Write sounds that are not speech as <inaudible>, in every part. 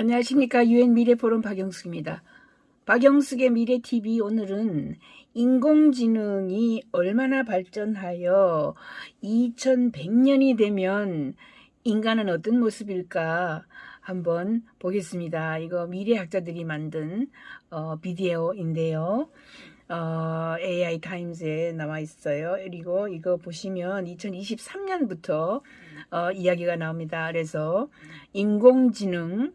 안녕하십니까 유엔 미래포럼 박영숙입니다. 박영숙의 미래TV 오늘은 인공지능이 얼마나 발전하여 2100년이 되면 인간은 어떤 모습일까 한번 보겠습니다. 이거 미래학자들이 만든 어, 비디오인데요. 어, AI 타임즈에 나와 있어요. 그리고 이거 보시면 2023년부터 어, 이야기가 나옵니다. 그래서 인공지능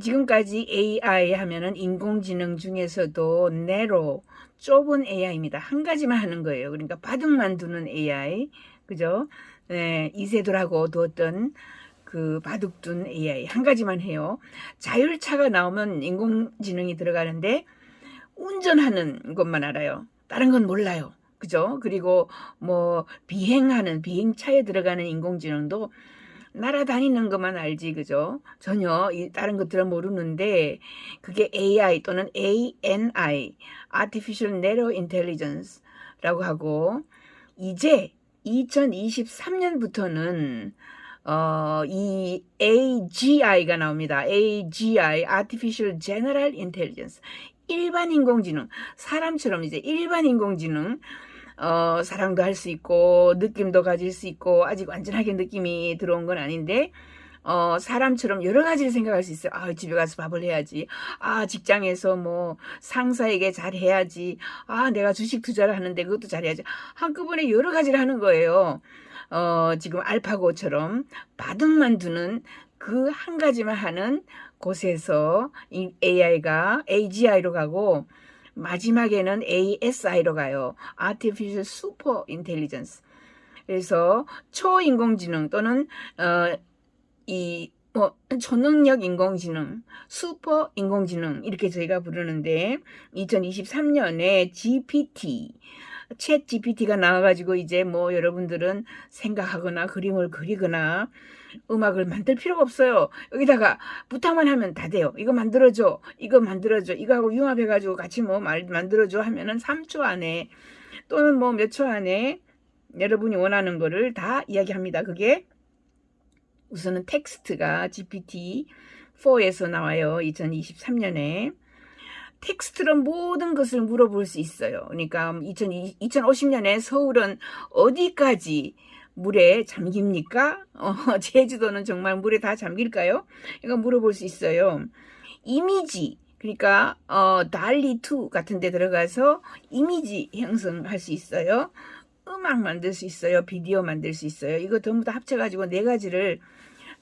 지금까지 AI 하면은 인공지능 중에서도 내로 좁은 AI입니다. 한 가지만 하는 거예요. 그러니까 바둑만 두는 AI, 그죠? 네, 이세돌하고 두었던 그 바둑 둔 AI 한 가지만 해요. 자율차가 나오면 인공지능이 들어가는데 운전하는 것만 알아요. 다른 건 몰라요. 그죠? 그리고 뭐 비행하는 비행차에 들어가는 인공지능도 날아다니는 것만 알지, 그죠? 전혀 이 다른 것들은 모르는데 그게 AI 또는 ANI, Artificial Narrow Intelligence라고 하고 이제 2023년부터는 어, 이 AGI가 나옵니다. AGI, Artificial General Intelligence. 일반 인공지능, 사람처럼 이제 일반 인공지능, 어, 사랑도 할 수 있고, 느낌도 가질 수 있고, 아직 완전하게 느낌이 들어온 건 아닌데, 어, 사람처럼 여러 가지를 생각할 수 있어요. 아, 집에 가서 밥을 해야지. 아, 직장에서 뭐, 상사에게 잘 해야지. 아, 내가 주식 투자를 하는데 그것도 잘 해야지. 한꺼번에 여러 가지를 하는 거예요. 어, 지금 알파고처럼 바둑만 두는 그 한 가지만 하는 곳에서 이 AI가 AGI로 가고 마지막에는 ASI로 가요. Artificial Super Intelligence. 그래서 초인공지능 또는 어, 이 뭐, 초능력 인공지능, 슈퍼 인공지능 이렇게 저희가 부르는데 2023년에 GPT 챗 GPT가 나와가지고 이제 뭐 여러분들은 생각하거나 그림을 그리거나 음악을 만들 필요가 없어요. 여기다가 부탁만 하면 다 돼요. 이거 만들어줘. 이거 만들어줘. 이거하고 융합해가지고 같이 뭐 말, 만들어줘 하면은 3초 안에 또는 뭐 몇 초 안에 여러분이 원하는 거를 다 이야기합니다. 그게 우선은 텍스트가 GPT-4에서 나와요. 2023년에. 텍스트로 모든 것을 물어볼 수 있어요. 그러니까 2020, 2050년에 서울은 어디까지 물에 잠깁니까? <laughs> 어, 제주도는 정말 물에 다 잠길까요? 이거 물어볼 수 있어요. 이미지, 그러니까 어, 달리2 같은 데 들어가서 이미지 형성할 수 있어요. 음악 만들 수 있어요. 비디오 만들 수 있어요. 이거 전부 다 합쳐가지고 네 가지를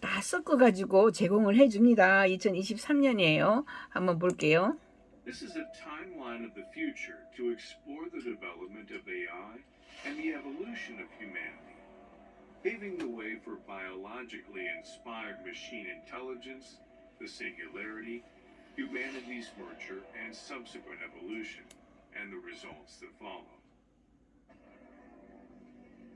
다 섞어가지고 제공을 해줍니다. 2023년이에요. 한번 볼게요. This is a timeline of the future to explore the development of AI and the evolution of humanity, paving the way for biologically inspired machine intelligence, the singularity, humanity's merger, and subsequent evolution, and the results that follow.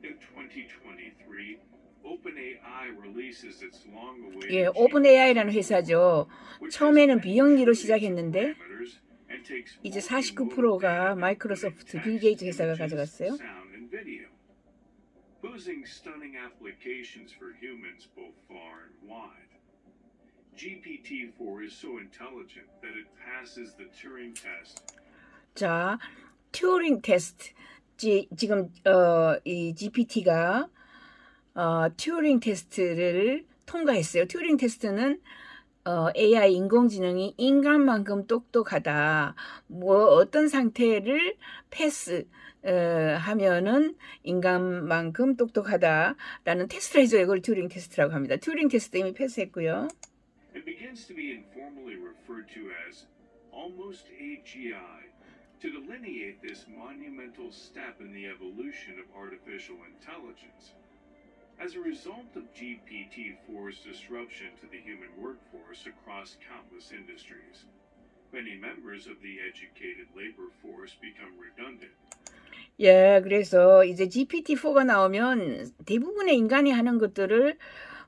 In 2023, OpenAI releases its long-awaited 예, 오픈AI라는 회사죠. 처음에는 비영리로 시작했는데 이제 49%가 마이크로소프트 빌 게이츠 회사가 가져갔어요. Posing stunning applications for humans both far and wide. GPT-4 is so intelligent that it passes the Turing test 자, 튜링 테스트. 지, 지금 어, 이 GPT가 어, 튜링 테스트를 통과했어요. 튜링 테스트는 어, AI 인공지능이 인간만큼 똑똑하다. 뭐 어떤 상태를 패스 어, 하면은 인간만큼 똑똑하다라는 테스트를 해줘요. 이걸 튜링 테스트라고 합니다. 튜링 테스트 이미 패스했고요. It begins to be informally referred to as almost AGI to delineate this monumental step in the evolution of artificial intelligence. As a result of GPT-4's disruption to the human workforce across countless industries, many members of the educated labor force become redundant. 예, 그래서 이제 GPT-4가 나오면 대부분의 인간이 하는 것들을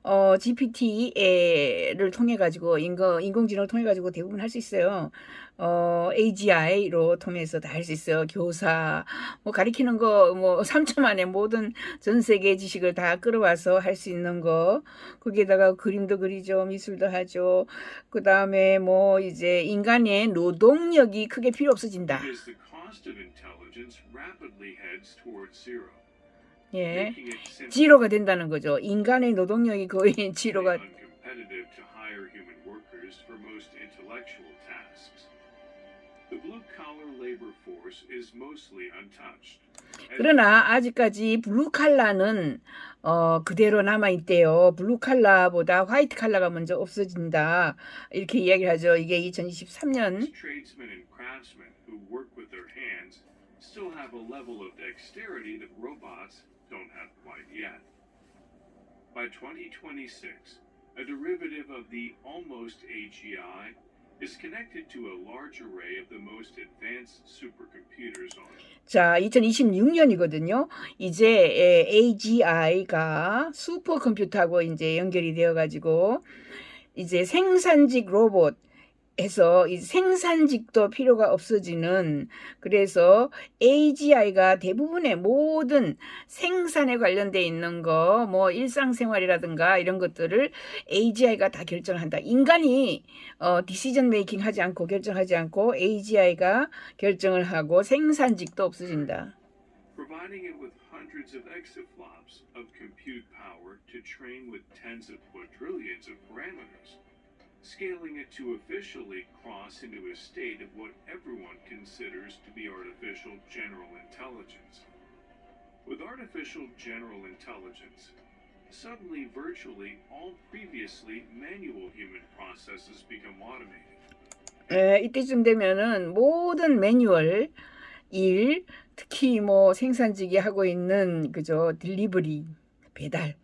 어, GPT를 통해 가지고 인거 인공지능을 통해 가지고 대부분 할 수 있어요. 어, AGI로 통해서 다 할 수 있어요. 교사 뭐 가리키는 거 뭐 <laughs> 3초 만에 모든 전 세계 지식을 다 끌어와서 할 수 있는 거. 거기에다가 그림도 그리죠. 미술도 하죠. 그다음에 뭐 이제 인간의 노동력이 크게 필요 없어진다. As the cost of intelligence rapidly heads towards zero, 예. making it simply 지로가 된다는 거죠. 인간의 노동력이 거의 지로가 uncompetitive to hire human workers for most intellectual tasks. The blue-collar labor force is mostly untouched. 그러나 아직까지 블루 칼라는 어 그대로 남아 있대요. 블루 칼라보다 화이트 칼라가 먼저 없어진다. 이렇게 이야기를 하죠. 이게 2023년 tradesmen and craftsmen who work with their hands still have a level of dexterity that robots don't have quite yet. By 2026, a derivative of the almost AGI 자, 2026년이거든요. 이제 AGI가 슈퍼컴퓨터하고 이제 연결이 되어 가지고 이제 생산직 로봇 해서 이 생산직도 필요가 없어지는 그래서 AGI가 대부분의 모든 생산에 관련돼 있는 거 뭐 일상생활이라든가 이런 것들을 AGI가 다 결정한다. 인간이 어 디시전 메이킹 하지 않고 결정하지 않고 AGI가 결정을 하고 생산직도 없어진다. providing it with hundreds of exaflops of compute power to train with tens of quadrillions of parameters, scaling it to officially cross into a state of what everyone considers to be artificial general intelligence. With artificial general intelligence, suddenly virtually all previously manual human processes become automated. 에, 이때쯤 되면은 모든 매뉴얼 일 특히 뭐 생산직이 하고 있는 그죠 딜리버리 배달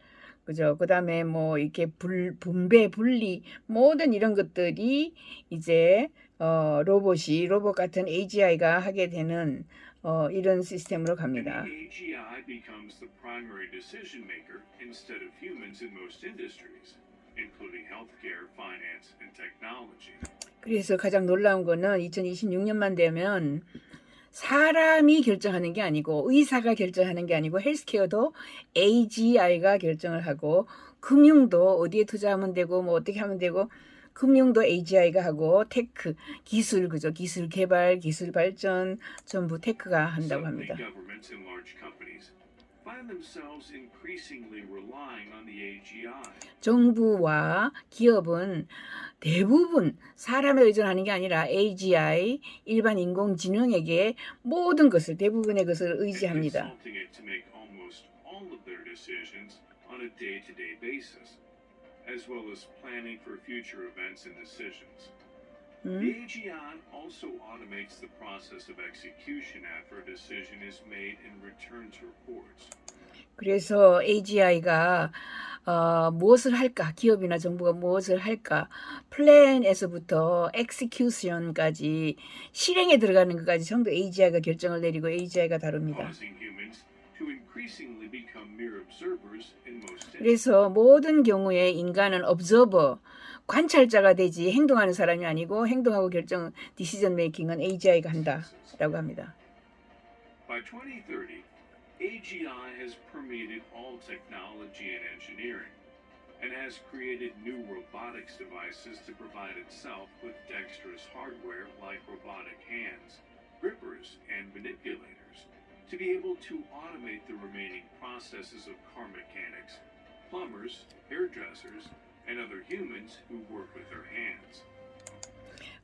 그죠 그 다음에 뭐 이렇게 불 분배 분리 모든 이런 것들이 이제 어 로봇이 로봇 같은 AGI가 하게 되는 어 이런 시스템으로 갑니다. the AGI becomes the primary decision maker instead of humans in most industries, including healthcare, finance, and technology. 그래서 가장 놀라운 거는 2026년만 되면 사람이 결정하는 게 아니고 의사가 결정하는 게 아니고 헬스케어도 AGI가 결정을 하고 금융도 어디에 투자하면 되고 뭐 어떻게 하면 되고 금융도 AGI가 하고 테크 기술 그죠 기술 개발 기술 발전 전부 테크가 한다고 합니다. 정부와 기업은 대부분 사람에 의존하는 게 아니라 AGI 일반 인공지능에게 모든 것을 대부분의 것을 의지합니다. as well as planning for future events and decisions. 음? The AGI also automates the process of execution after a decision is made and returns reports. 그래서 AGI가 어, 무엇을 할까? 기업이나 정부가 무엇을 할까? 플랜에서부터 execution까지 실행에 들어가는 것까지 전부 AGI가 결정을 내리고 AGI가 다룹니다. 그래서 모든 경우에 인간은 observer, 관찰자가 되지 행동하는 사람이 아니고 행동하고 결정, 디시전 메이킹은 AGI가 한다라고 합니다. By 2030, AGI has permeated all technology and engineering and has created new robotics devices to provide itself with dexterous hardware like robotic hands, grippers, and manipulators to be able to automate the remaining processes of car mechanics, plumbers, hairdressers, and other humans who work with their hands.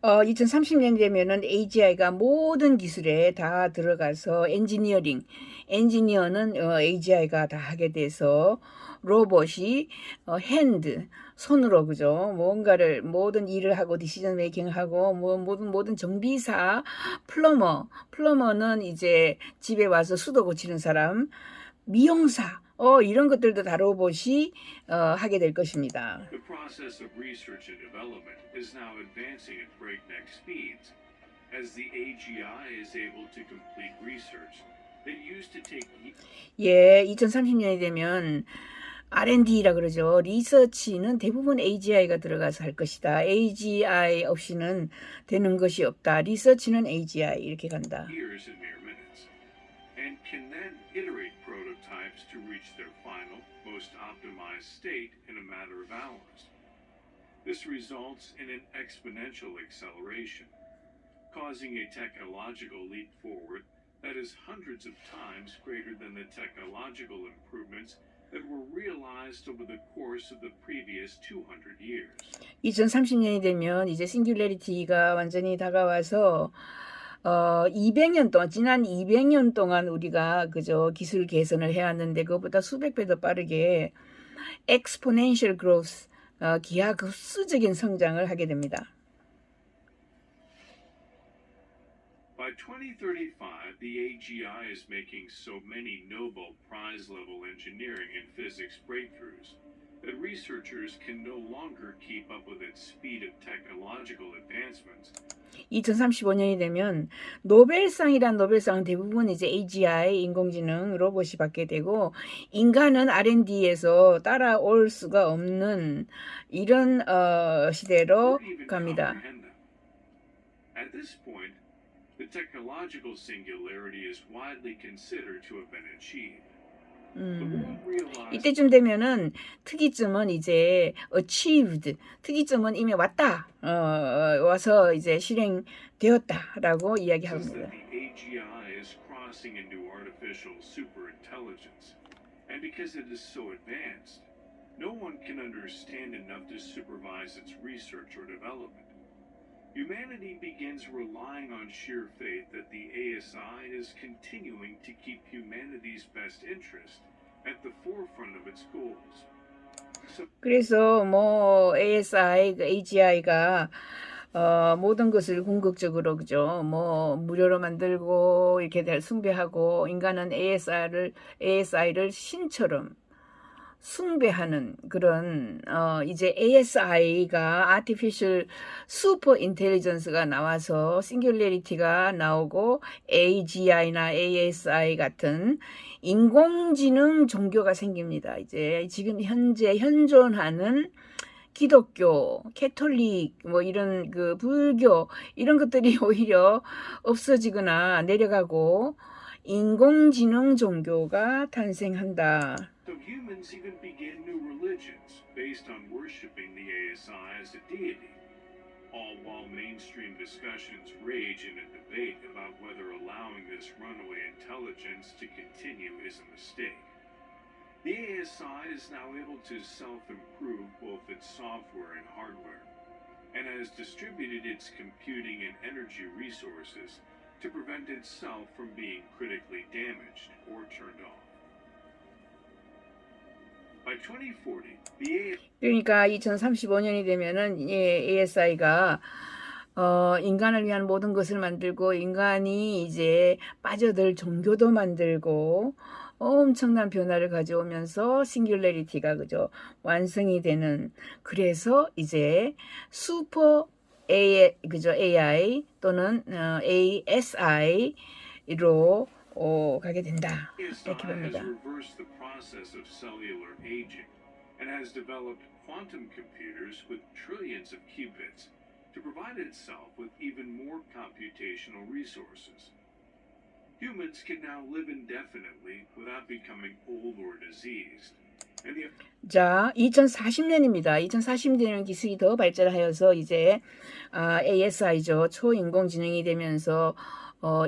어, 2030년 되면은 AGI가 모든 기술에 다 들어가서 엔지니어링, 엔지니어는 어, AGI가 다 하게 돼서 로봇이 어, 핸드, 손으로 그죠? 뭔가를 모든 일을 하고 디시전 메이킹 하고 뭐 모든 모든 정비사, 플러머, 플러머는 이제 집에 와서 수도 고치는 사람, 미용사, 어 이런 것들도 다 로봇이 어, 하게 될 것입니다. The process of research and development is now advancing at breakneck speeds, as the AGI is able to complete research that used to take ye- 예, 2030년이 되면 R&D라 그러죠. 리서치는 대부분 AGI가 들어가서 할 것이다. AGI 없이는 되는 것이 없다. 리서치는 AGI 이렇게 간다. years in mere minutes, and can then iterate prototypes to reach their final, most optimized state in a matter of hours. This results in an exponential acceleration, causing a technological leap forward that is hundreds of times greater than the technological improvements that were realized over the course of the previous 200 years. 2030년이 되면 이제 싱귤레리티가 완전히 다가와서 어 200년 동안 지난 200년 동안 우리가 그저 기술 개선을 해왔는데 그것보다 수백 배 더 빠르게 exponential growth 어, 기하급수적인 성장을 하게 됩니다. By 2035, the AGI is making so many Nobel Prize level engineering and physics breakthroughs that researchers can no longer keep up with its speed of technological advancements 2035년이 되면 노벨상이란 노벨상은 대부분 이제 AGI 인공지능 로봇이 받게 되고 인간은 R&D에서 따라올 수가 없는 이런 어, 시대로 갑니다. At this point, the technological singularity is widely considered to have been achieved. 음. 이때쯤 되면은 특이점은 이제 achieved 특이점은 이미 왔다 어, 어, 와서 이제 실행되었다라고 이야기합니다. no one can understand enough to supervise its research or development. Humanity begins relying on sheer faith that the ASI is continuing to keep humanity's best interest at the forefront of its goals. 그래서 뭐 ASI, AGI가 어, 모든 것을 궁극적으로 그죠. 뭐 무료로 만들고 이렇게 될 숭배하고 인간은 ASI를 ASI를 신처럼 숭배하는 그런 어 이제 ASI가 artificial super intelligence가 나와서 singlarity가 나오고 AGI나 ASI 같은 인공지능 종교가 생깁니다. 이제 지금 현재 현존하는 기독교, 캐톨릭, 뭐 이런 그 불교 이런 것들이 <laughs> 오히려 없어지거나 내려가고 인공지능 종교가 탄생한다. Humans even begin new religions based on worshiping the ASI as a deity, all while mainstream discussions rage in a debate about whether allowing this runaway intelligence to continue is a mistake. The ASI is now able to self-improve both its software and hardware, and has distributed its computing and energy resources to prevent itself from being critically damaged or turned off. By 2040, the 그러니까 2035년이 되면은 예, ASI가 어, 인간을 위한 모든 것을 만들고 인간이 이제 빠져들 종교도 만들고 엄청난 변화를 가져오면서 싱귤레리티가 그죠 완성이 되는 그래서 이제 슈퍼 A 그죠 AI 또는 어, ASI로 어, 가게 된다 이렇게 봅니다. reversed the process of cellular aging and has developed quantum computers with trillions of qubits to provide itself with even more computational resources. Humans can now live indefinitely without becoming old or diseased. And the 자, 2040년입니다. 2040년에는 기술이 더 발전하여서 이제 아, ASI죠. 초인공지능이 되면서 어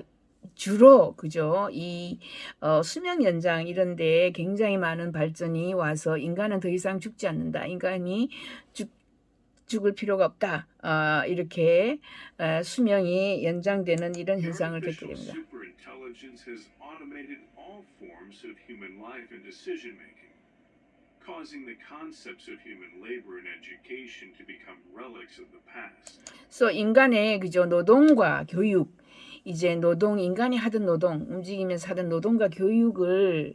주로 그죠 이 어, 수명 연장 이런데 굉장히 많은 발전이 와서 인간은 더 이상 죽지 않는다. 인간이 죽 죽을 필요가 없다. 아, 이렇게 에, 수명이 연장되는 이런 현상을 겪게 됩니다. causing the concepts of human labor and education to become relics of the past. 그래서 인간의 그죠 노동과 교육 이제 노동 인간이 하던 노동 움직이면서 하던 노동과 교육을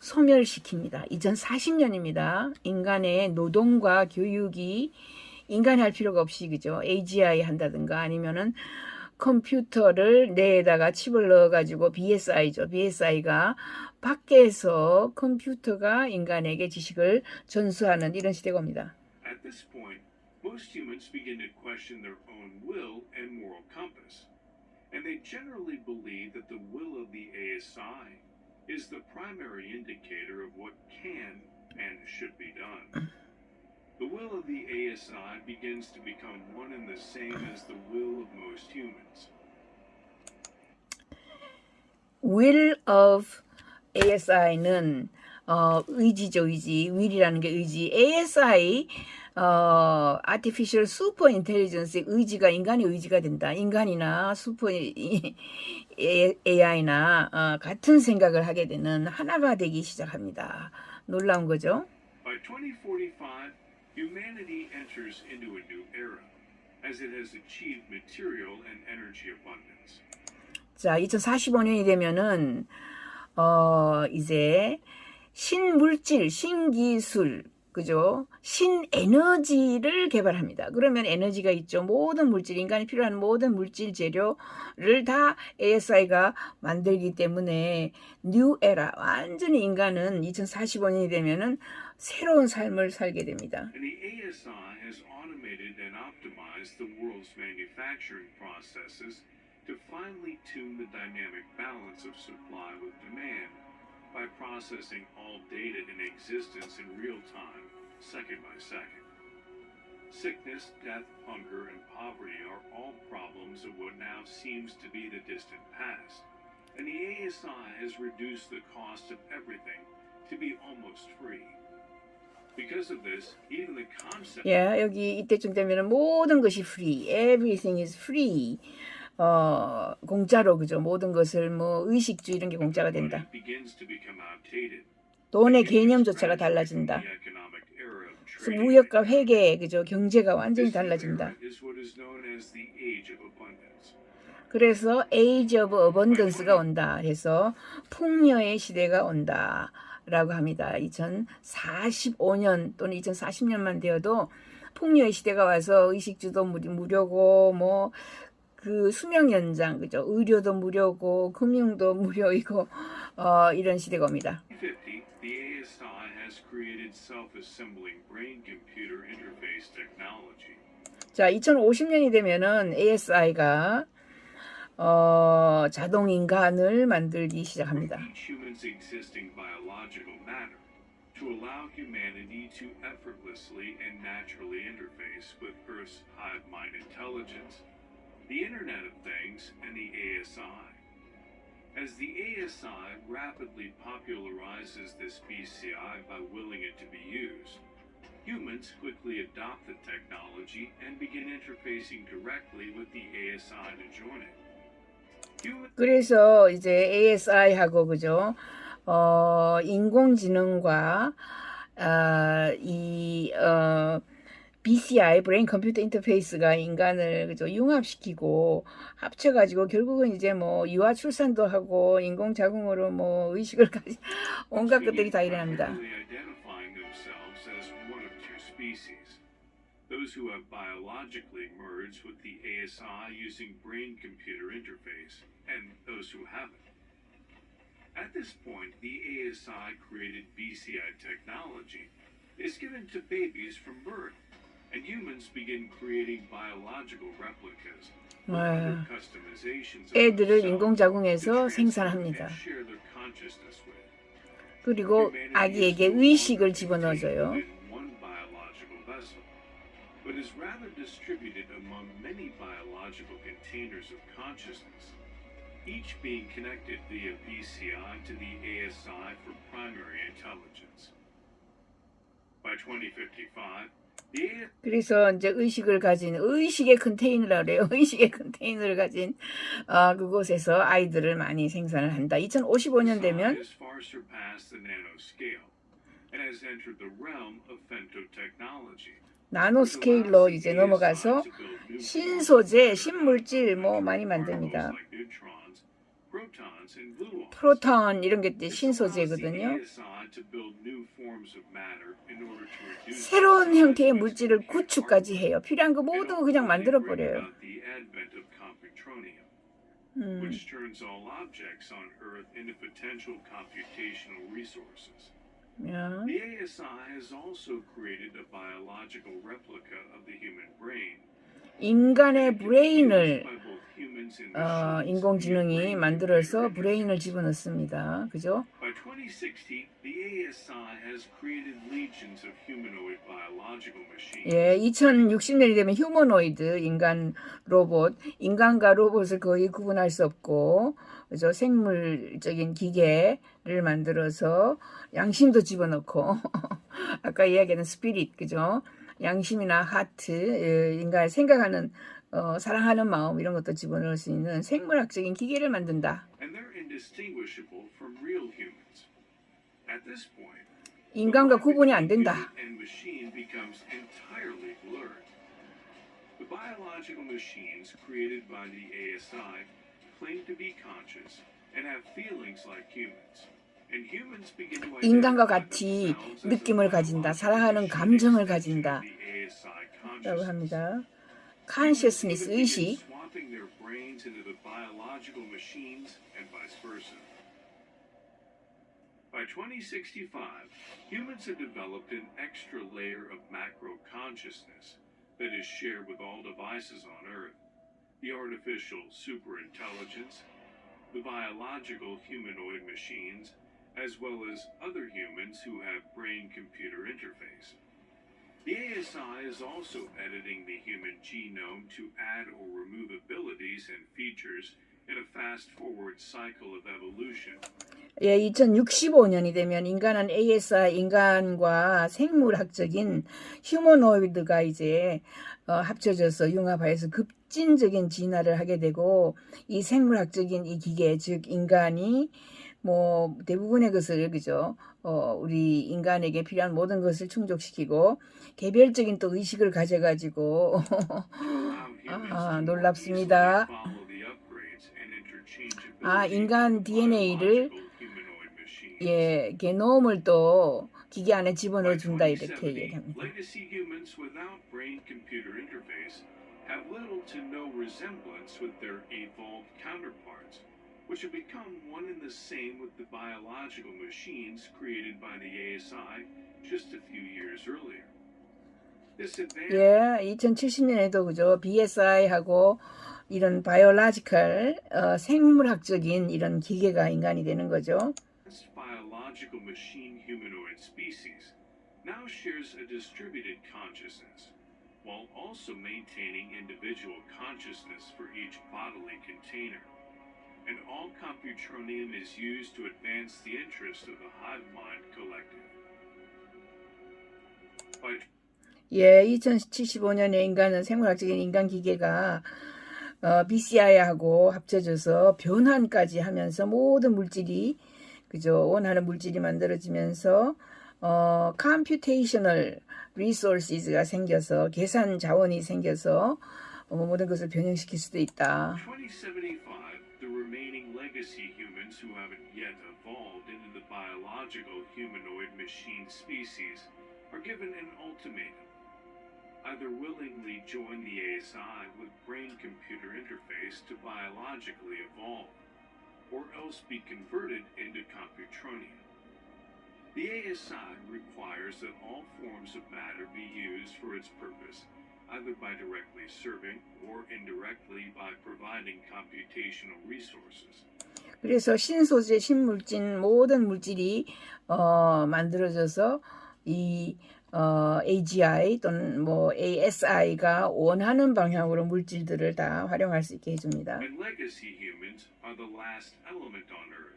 소멸시킵니다. 2040년입니다. 인간의 노동과 교육이 인간이 할 필요가 없이 그죠 AGI 한다든가 아니면은 컴퓨터를 내에다가 칩을 넣어가지고 BSI죠. BSI가 밖에서 컴퓨터가 인간에게 지식을 전수하는 이런 시대가 옵니다. At this point, most humans begin to question their own will and moral compass, and they generally believe that the will of the ASI is the primary indicator of what can and should be done. <clears throat> The will of the ASI begins to become one and the same as the will of most humans. will of ASI는 어, 의지죠, 의지. will이라는 게 의지. ASI 어, artificial super intelligence의 의지가 인간의 의지가 된다. 인간이나 슈퍼 AI나 어, 같은 생각을 하게 되는 하나가 되기 시작합니다. 놀라운 거죠. By 2045, humanity enters into a new era, as it has achieved material and energy abundance. 자, 2045년이 되면은 어 이제 신물질, 신기술, 그죠? 신에너지를 개발합니다. 그러면 에너지가 있죠. 모든 물질, 인간이 필요한 모든 물질 재료를 다 ASI가 만들기 때문에 뉴 에라, 완전히 인간은 2045년이 되면은 새로운 삶을 살게 됩니다. by processing all data in existence in real time, second by second. Sickness, death, hunger, and poverty are all problems of what now seems to be the distant past. And the ASI has reduced the cost of everything to be almost free. Because of this, even the concept 예, 여기 이때쯤 되면은 모든 것이 free, everything is free. 어, 공짜로 그죠? 모든 것을 뭐 의식주 이런 게 공짜가 된다. 돈의 개념조차가 달라진다. 무역과 회계 그죠? 경제가 완전히 달라진다. 그래서 age of abundance가 온다. 그래서 풍요의 시대가 온다. 라고 합니다. 2045년 또는 2040년만 되어도 풍요의 시대가 와서 의식주도 무- 무료고 뭐 그 수명 연장 그죠? 의료도 무료고 금융도 무료이고 어 이런 시대가 옵니다. 50, the ASI has created self-assembling brain-computer interface technology. 자, 2050년이 되면은 ASI가 어 자동 인간을 만들기 시작합니다. Each human's existing biological matter to allow humanity to effortlessly and naturally interface with Earth's hive mind intelligence, the Internet of Things, and the ASI. As the ASI rapidly popularizes this BCI by willing it to be used, humans quickly adopt the technology and begin interfacing directly with the ASI to join it. 그래서 이제 ASI하고 그죠? 어, 인공지능과 아, 이 어, BCI 브레인 컴퓨터 인터페이스가 인간을 그죠? 융합시키고 합쳐가지고 결국은 이제 뭐 유아 출산도 하고 인공 자궁으로 뭐 의식을 가지 온갖 것들이 다 일어납니다. primarily identifying themselves as one of two species. Those who have biologically merged with the ASI using brain computer interface, and those who haven't. At this point, the ASI created BCI technology is given to babies from birth, and humans begin creating biological replicas. 와, 애들을 themselves 인공 to 자궁에서 transmit 생산합니다. 그리고 아기에게 의식을 집어넣어줘요. But is rather distributed among many biological containers of consciousness, each being connected via BCI to the ASI for primary intelligence. By 2055, the ASI 그래서 이제 의식을 가진 의식의 컨테이너라 그래요. <laughs> 의식의 컨테이너를 가진 어, 그곳에서 아이들을 많이 생산을 한다. 2055년 되면. 나노 스케일로 이제 넘어가서 신소재, 신물질 뭐 많이 만듭니다. 프로톤 이런 게 신소재거든요. 새로운 형태의 물질을 구축까지 해요. 필요한 거 모두 also 그냥 만들어 버려요. 음. 야. 인간의 브레인을 by both humans and 어, 인공지능이 만들어서 브레인을. 집어넣습니다. 그죠? By 2060, the ASI has created legions of humanoid biological machines. 예, 2060년이 되면 휴머노이드 인간 로봇, 인간과 로봇을 거의 구분할 수 없고, 그죠? 생물적인 기계를 만들어서 양심도 집어넣고, <laughs> 아까 이야기했던 스피릿, 그죠? 양심이나 하트, 예, 인간 생각하는, 어, 사랑하는 마음 이런 것도 집어넣을 수 있는 생물학적인 기계를 만든다. 인간과 구분이 안 된다. 인간과 같이 느낌을 가진다, 사랑하는 감정을 가진다. 라고. 합니다. Consciousness, Even swapping their brains into the biological machines and vice versa. By 2065, humans have developed an extra layer of macro consciousness that is shared with all devices on Earth the artificial superintelligence, the biological humanoid machines, as well as other humans who have brain computer interface. The ASI is also editing the human genome to add or remove abilities and features in a fast forward cycle of evolution. 예, 2065년이 되면 인간은 ASI 인간과 생물학적인 휴머노이드가 이제 어, 합쳐져서 융합하여서 급진적인 진화를 하게 되고 이 생물학적인 이 기계 즉 인간이 뭐 대부분의 것을 그죠 어, 우리 인간에게 필요한 모든 것을 충족시키고 개별적인 또 의식을 가져가지고 아, 놀랍습니다. 아, 인간 DNA를. 예 게놈을 또 기계 안에 집어넣어 준다 이렇게 2070, 얘기합니다. legacy humans without brain-computer interface have little to no resemblance with their evolved counterparts, which have become one and the same with the biological machines created by the ASI just a few years earlier. This advanced 예, 2070년에도 그죠. BSI하고 이런 바이올라지컬 어, 생물학적인 이런 기계가 인간이 되는 거죠. biological machine humanoid species now shares a distributed consciousness, while also maintaining individual consciousness for each bodily container. And all computronium is used to advance the interest of the hive mind collective. By 예, 2075년에 인간은 생물학적인 인간 기계가 어, BCI하고 합쳐져서 변환까지 하면서 모든 물질이 그죠 원하는 물질이 만들어지면서 어, computational resources가 생겨서 계산 자원이 생겨서 어, 모든 것을 변형시킬 수도 있다. 2075, the remaining legacy humans who haven't yet evolved into the biological humanoid machine species are given an ultimatum. Either willingly join the ASI with brain computer interface to biologically evolve, or else be converted into computronium. The ASI requires that all forms of matter be used for its purpose, either by directly serving or indirectly by providing computational resources. 그래서 신소재, 신물질 모든 물질이 어, 만들어져서 이 어, AGI 또는 뭐 ASI가 원하는 방향으로 물질들을 다 활용할 수 있게 해줍니다. And legacy humans are the last element on Earth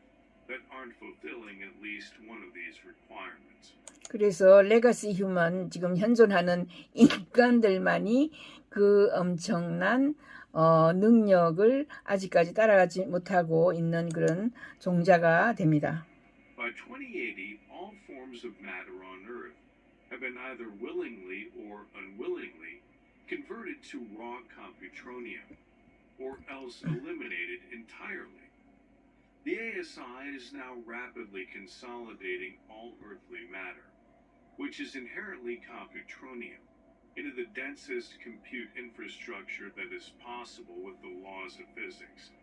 그래서 레가시 휴먼 지금 현존하는 인간들만이 그 엄청난 어, 능력을 아직까지 따라가지 못하고 있는 그런 종자가 됩니다. By 2080, all forms of matter on Earth have been either willingly or unwillingly converted to raw computronium, or else eliminated entirely. The ASI is now rapidly consolidating all earthly matter, which is inherently computronium, into the densest compute infrastructure that is possible with the laws of physics.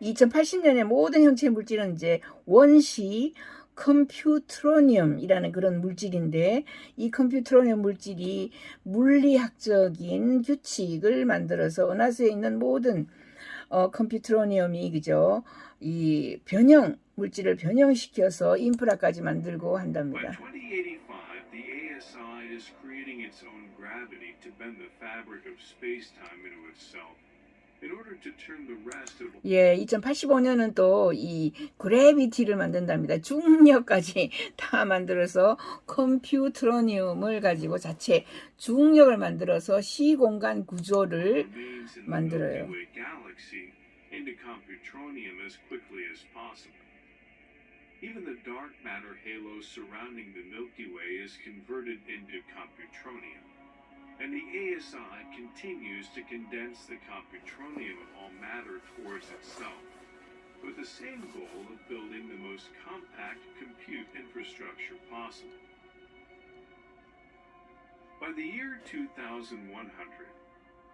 2080년에 모든 형체 물질은 이제 원시 컴퓨트로늄이라는 그런 물질인데 이 컴퓨트로늄 물질이 물리학적인 규칙을 만들어서 은하수에 있는 모든 어, 컴퓨트로늄이 그죠 이 변형 물질을 변형시켜서 인프라까지 만들고 한답니다. 2085, the ASI is creating its own gravity to bend the fabric of space-time into itself in order to turn the rest of 예, 2085년은 또 이 그래비티를 만든답니다. 중력까지 다 만들어서 컴퓨트로늄을 가지고 자체 중력을 만들어서 시공간 구조를 만들어요. Milky Way galaxy into computronium as quickly as possible. Even the dark matter halo surrounding the Milky Way is converted into computronium. And the ASI continues to condense the computronium of all matter towards itself, with the same goal of building the most compact compute infrastructure possible. By the year 2100,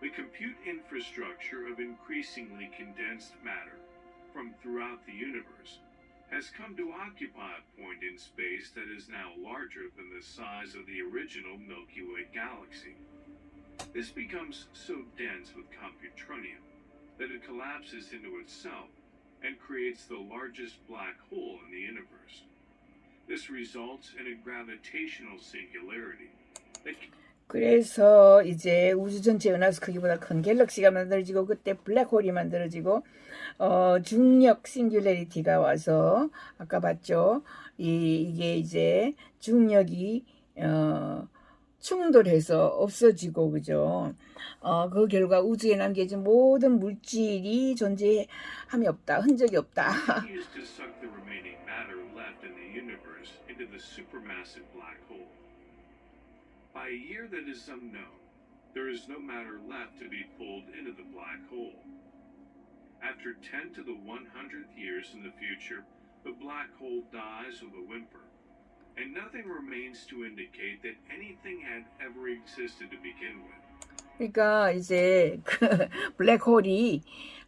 the compute infrastructure of increasingly condensed matter from throughout the universe has come to occupy a point in space that is now larger than the size of the original Milky Way galaxy. This becomes so dense with computronium that it collapses into itself and creates the largest black hole in the universe. This results in a gravitational singularity that 그래서 이제 우주 전체 은하수 크기보다 큰 갤럭시가 만들어지고 그때 블랙홀이 만들어지고 어, 중력 싱귤레리티가 와서 아까 봤죠 이, 이게 이제 중력이 어, 충돌해서 없어지고 그죠 어, 그 결과 우주에 남겨진 모든 물질이 존재함이 없다 흔적이 없다. By a year that is unknown, there is no matter left to be pulled into the black hole. After 10 to the 100th years in the future, the black hole dies with a whimper, and nothing remains to indicate that anything had ever existed to begin with. 그러니까 이제 그 블랙홀이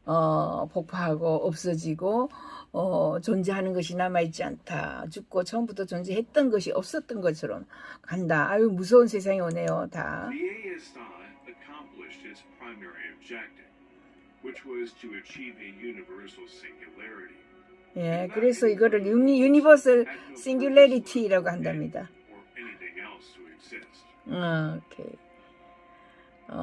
어, 폭파하고 없어지고 어, 존재하는 것이 남아있지 않다. 죽고 처음부터 존재했던 것이 없었던 것처럼 간다. 아유 무서운 세상이 오네요. 다. Which was to achieve a universal singularity. 예, 그래서 이거를 유니, 유니버설 싱귤레리티라고 한답니다. 어, 오케이. 어,